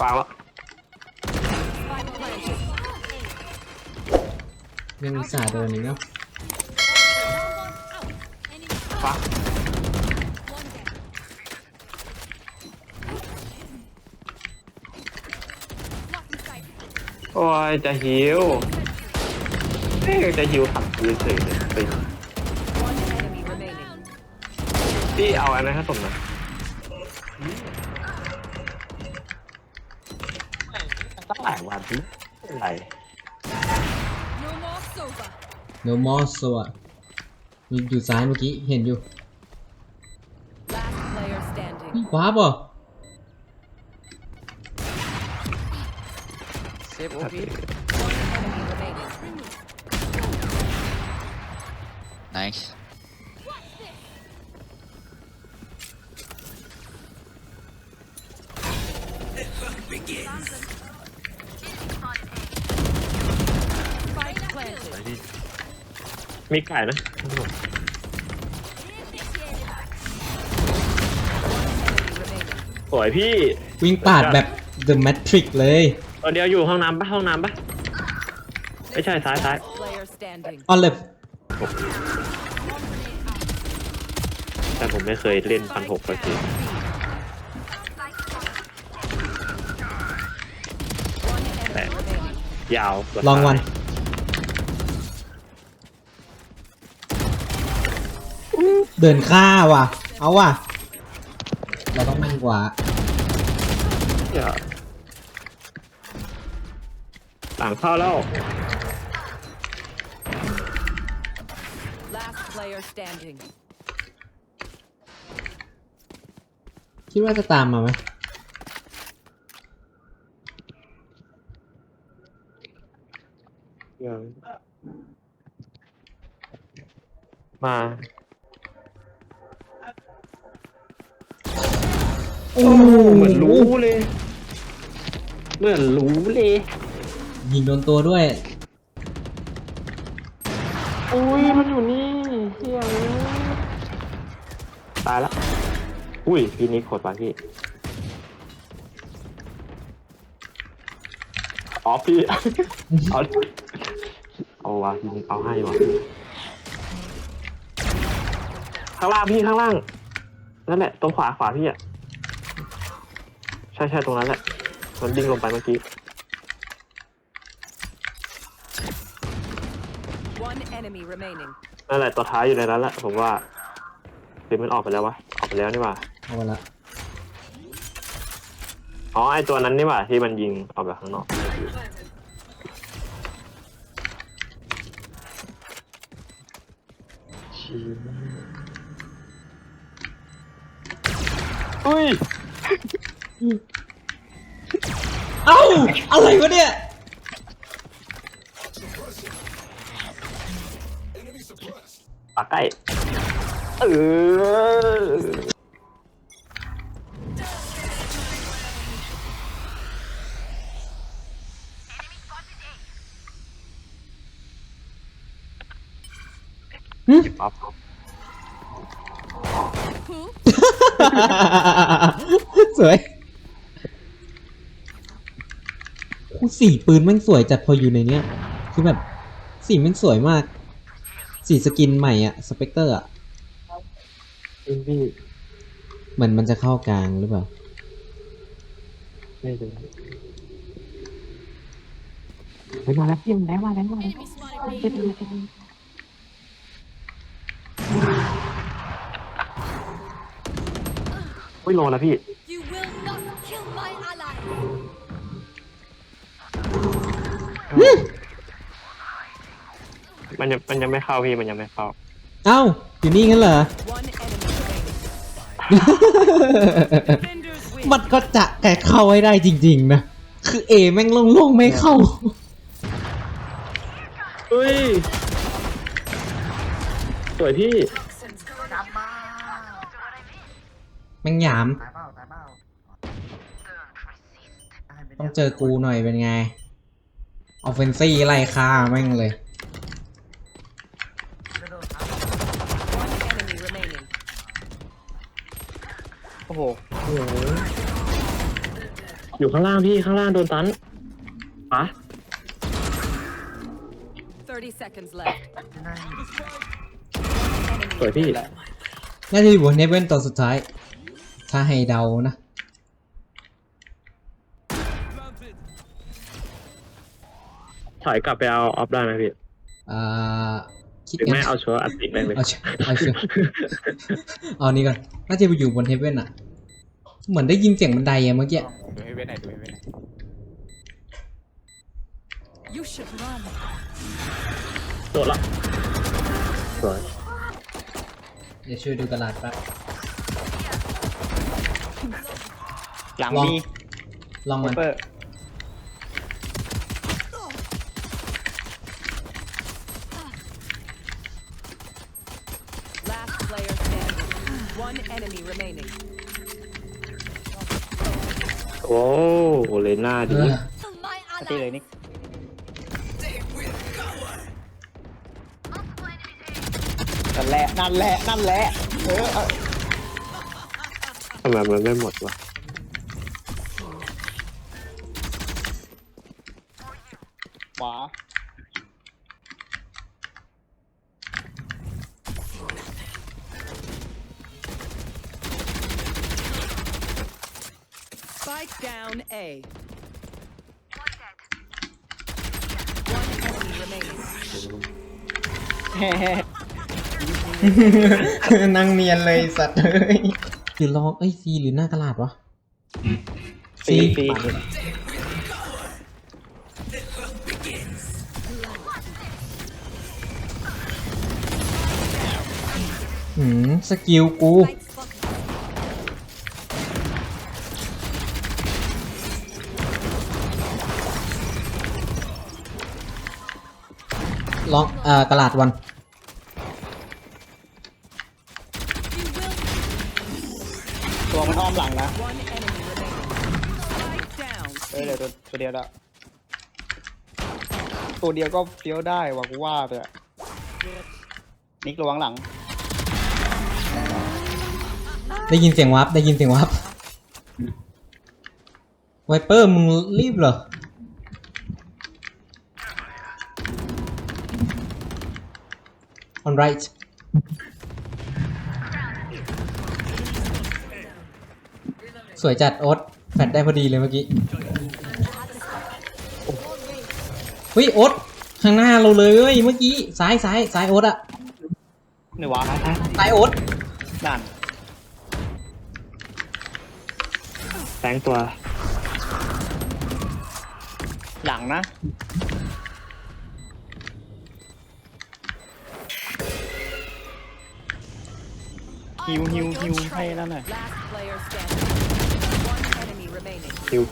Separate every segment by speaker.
Speaker 1: วางแล้ว
Speaker 2: ยังอุตส่าห์เดินอีกเนาะ
Speaker 1: ฟักโอ้ยจะหิวเอ๊ะจะหิวขับยืนเฉยเลยไป
Speaker 3: One enemy remaining.
Speaker 1: พี่เอาอันนั้นให้ผมหน่อย ตั้งหลายวันพี่อะไร
Speaker 3: No more sober.
Speaker 2: no more so อะมีอยู่ซ้ายเมื่อกี้ เห็นอยู่
Speaker 3: Last player standing.
Speaker 2: นี่ว้าบเหรอ
Speaker 4: เซฟโอพี
Speaker 3: One enemy remaining.
Speaker 4: Nice
Speaker 3: ไป planted.
Speaker 1: มีไก่นะ
Speaker 3: Enemy remaining.
Speaker 1: สวยพี่
Speaker 2: วิ่งปาดแบบ the matrix เลย
Speaker 1: ตัวเดียวอยู่ห้องน้ำปะห้องน้ำปะไม่ใช่ซ้ายซ้าย
Speaker 3: Player standing.
Speaker 2: ออนเลย
Speaker 1: แต่ผมไม่เคยเล่นพันหกเลยที
Speaker 3: One enemy remaining.
Speaker 1: ยาวกว่า
Speaker 2: ลองวัน เดินฆ่าว่ะ เอาว่ะ เราต้องแม่นกว่า
Speaker 1: อย่าต่างเข้าแล้ว
Speaker 3: Last player standing.
Speaker 2: คิดว่าจะตามมาไหม
Speaker 1: ยังมา
Speaker 2: โอ้
Speaker 1: เหมือนรู้เลย เหมือนรู้เลย
Speaker 2: ยิงโดนตัวด้วย
Speaker 1: อุ้ยมันอยู่นี่เฮียตายแล้วอุ้ยพี่นิกขดไปพี่ อ๋อพี่ เอาเอาวะพี่นิกเอาให้วะข้างล่างพี่ข้างล่าง นั่นแหละตรงขวาขวาพี่อะ ใช่ใช่ตรงนั้นแหละ มันดิ่งลงไปเมื่อกี้
Speaker 3: One enemy remaining.
Speaker 1: นั่นแหละตัวท้ายอยู่ในนั้นแหละผมว่าหรือมันออกไปแล้ววะออกไปแล้วนี่หว่า
Speaker 2: เอาละ
Speaker 1: อ๋อไอตัวนั้นนี่หว่าที่มันยิงออกไปข้างนอกอุ้ย
Speaker 2: เอ้า อะไรวะเนี่ย
Speaker 1: ปากใกล้ เออ
Speaker 2: หึ
Speaker 1: ปั๊บ
Speaker 2: สวย คูสีปืนแมันสวยจัดพออยู่ในเนี้ย คือแบบสีแมันสวยมาก สีสกินใหม่อะสเปกเตอร์อะ
Speaker 1: พี่
Speaker 2: เหมือนมันจะเข้ากลางหรือเปล่า
Speaker 1: ไม่เลยเฮ้ยมาแล้วพี่มาแล้วมาแล้วมาแล้วอุ้ยลงแล้วพี่
Speaker 3: You
Speaker 1: มันยังมันยังไม่เข้าพี่มันยังไม่เข้า
Speaker 2: เอ้าอยู่นี่งั้นเหรอ
Speaker 3: One enemy remaining. Defenders win.
Speaker 2: มันก็จะแกะเข้าให้ได้จริงๆนะ คือเอแม่งโล่งๆไม่เข้า
Speaker 1: เฮ้ย สวยพี่
Speaker 2: แม่งหยาม
Speaker 5: ตายเปล่าตายเปล่าตายไป
Speaker 2: ต้อ
Speaker 5: เนี่
Speaker 2: ง
Speaker 5: ย
Speaker 2: เจอกูหน่อยเป็นไง ออฟเฟนซี่ไล่ฆ่าแม่งเลย
Speaker 5: ไม่โดนครับ
Speaker 3: One enemy remaining.
Speaker 4: โอ้โห
Speaker 1: โอ้โห อยู่ข้างล่างพี่ข้างล่างโดนตันขวา
Speaker 3: 30 seconds left.
Speaker 1: สวยพี่
Speaker 2: น่าจะอยู่บนเนเว่นตัวสุดท้าย ถ้าให้เดานะ
Speaker 1: ถอยกลับไปเอาออฟได้ไหมพี่
Speaker 2: อ่าคิด
Speaker 1: หรือ
Speaker 2: กัน
Speaker 1: ไม่เอาชัวร์อัดติดได้เลย
Speaker 2: เอาเชื่อเอาเชื่อเอานี่ก่อนน่าจะไปอยู่บนเฮเว่นอะเหมือนได้ยินเสียงบันไดอะเมื่อกี้
Speaker 4: ดูให้เว้นหน่อยดูให้เว้นหน่อย
Speaker 3: You should run.
Speaker 1: โดดละสวย
Speaker 2: เดี๋ยวช่วยดูตลาดแป๊บ
Speaker 5: หลัง
Speaker 2: ลอง
Speaker 5: มี
Speaker 2: ลองมัน
Speaker 5: เปอร์
Speaker 3: Last player standing. One enemy remaining.
Speaker 1: โอ้โหเลน่า
Speaker 2: เอ
Speaker 1: ดี
Speaker 2: อ
Speaker 3: My
Speaker 5: ปฏิเลยนิก นั่นแหละ นั่นแหละ นั่นแหละ เออเอา
Speaker 1: ทำไมมันไม่หมดวะ
Speaker 5: ขวา
Speaker 3: Spike down A. One enemy remaining.
Speaker 5: แฮ่แฮ่
Speaker 2: นั่งเนียนเลยสัตว์เอ้ยหรือลองเอ้ยซีหรือหน้ากระดาษวะ
Speaker 5: ฟรีฟรี
Speaker 2: หืมสกิลกู ลองเอ่อกระดาษวัน
Speaker 5: ตัวมันอ้อมหลังนะ
Speaker 3: One enemy remaining. Spike down.
Speaker 5: เออเดี๋ยวตัวตัวเดียวละตัวเดียวก็เฟี้ยวได้ว่ะกูว่าไปอะนิกระวังหลัง
Speaker 2: ได้ยินเสียงวับได้ยินเสียงวับไวเปอร์มึงรีบเหรอ on right สวยจัดโอ๊ตแฟดได้พอดีเลยเมื่อกี้เฮ้ยโอ๊ตข้างหน้าเราเลยเว้ยเมื่อกี้ซ้ายซ้ายซ้ายโอ๊ตอะ
Speaker 5: หนึ่งวะ
Speaker 2: ซ้ายโอ๊ต
Speaker 5: นั่น
Speaker 1: แสงตัว
Speaker 5: หลังนะ ฮิวฮิวฮิวให้นั่นหน่อย
Speaker 3: Last player standing. One enemy remaining.
Speaker 1: คิว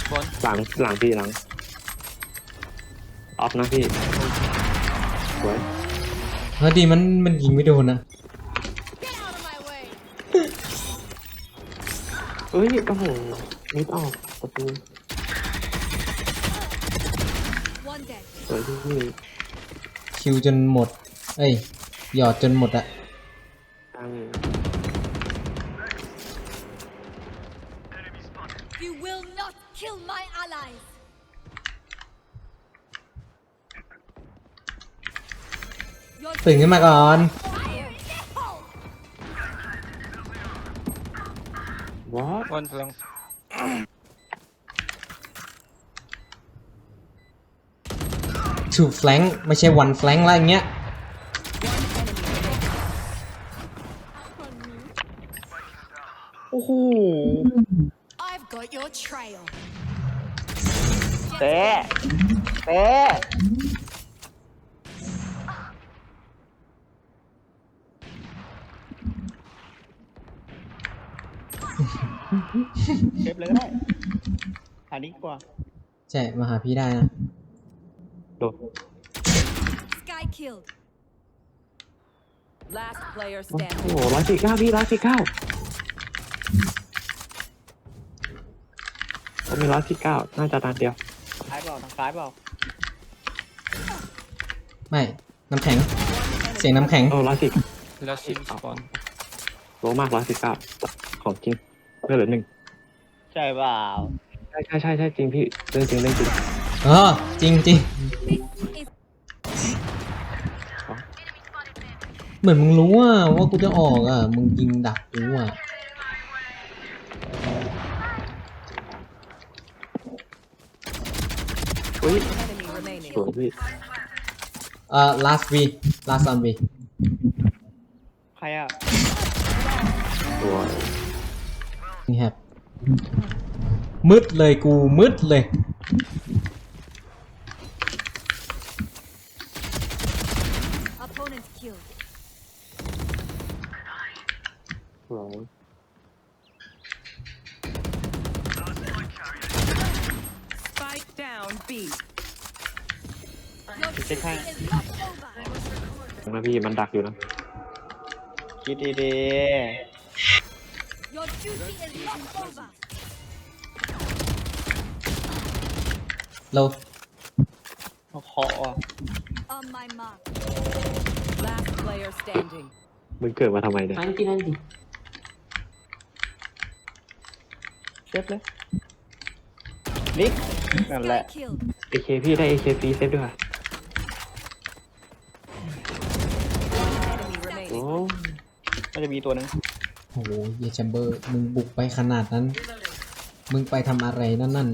Speaker 4: สปอน
Speaker 1: หลังหลังพี่หลังออฟนะพี่สวย
Speaker 2: เฮ้ยดีมันมันยิงไม่โดนนะ
Speaker 3: Get out of my way.
Speaker 1: เอ้ยโอ้โหนิดออกประตู
Speaker 3: One dead.
Speaker 1: สวยพี่
Speaker 2: คิวจนหมด เอ้ยหยอดจนหมดอะ ตื่นขึ้นมาก่อน
Speaker 3: Fire in the hole.
Speaker 1: วอท
Speaker 4: วันพลัง
Speaker 2: ถูกแฟลงไม่ใช่วันแฟลงแล้วอย่างเงี้ย
Speaker 5: โอ้โห
Speaker 3: I've got your trail.
Speaker 5: เต้เต้ เก็บเลยก็ได้อันนี้ดีกว่า
Speaker 2: ใช่มาหาพี่ได้นะ
Speaker 1: โดด
Speaker 3: Sky killed. Last player
Speaker 1: โอ้
Speaker 3: standing.
Speaker 1: โหร้อยสี่เก้าพี่ร้อยสี่เก้าผมมีร้อยสี่เก้าน่าจะตานเดียว
Speaker 5: ซ้ายเปล่าทางซ้ายเปล่า
Speaker 2: ไม่ น้ำแข็ง เสียงน้ำแข็ง
Speaker 1: โอ้ร้อยสี่
Speaker 4: แล้วซิมสปอน
Speaker 1: โลมากร้อยสี่เก้าของจริง เพื่อเหลือหนึ่ง
Speaker 5: ใช่เปล่า
Speaker 1: ใช่ใช่ใช่ใช่จริงพี่เรื่องจริงเรื่องจริง
Speaker 2: เออจริงจริงเหมือนมึงรู้ว่าว่ากูจะออกอะ มึงยิงดักกูอะ
Speaker 1: อุ้ย
Speaker 3: Enemy remaining.
Speaker 1: สวยพี่
Speaker 2: เอ่อ last V last on V
Speaker 5: ใครอะ
Speaker 1: สวย
Speaker 2: นี่ครับมืดเลยกูมืดเลย
Speaker 3: Opponent killed.
Speaker 1: สวย
Speaker 3: Spike down B.
Speaker 5: เช็คให้
Speaker 1: นะพี่มันดักอยู่นะ
Speaker 5: คิดดี
Speaker 3: Your duty is not over.
Speaker 2: เรา
Speaker 5: ๆเขาเคาะอะ
Speaker 3: On my mark. Last player standing.
Speaker 1: มึงเกิดมาทำไมเนี่ย
Speaker 6: Nanti nanti.
Speaker 5: เซฟเลยนิกนั่นแหละ
Speaker 3: Killed.
Speaker 1: เอเคพี่ได้เอเคฟรีเซฟด้วยว่ะ
Speaker 3: Enemy
Speaker 1: โอ้
Speaker 3: remaining.
Speaker 5: มันจะมีตัวหนึ่ง
Speaker 2: โอ้โหเยแชมเบอร์ มึงบุกไปขนาดนั้น มึงไปทำอะไรนั่นนั่น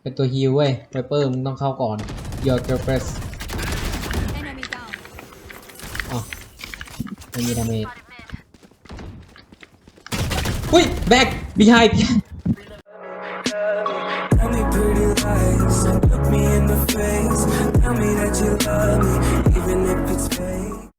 Speaker 2: เป็นตัวฮิวเว้ยไวเปอร์มึงต้องเข้าก่อน Your girl press
Speaker 3: Enemy down.
Speaker 2: อ๋อไม่มีดาเมจอุ้ย back behind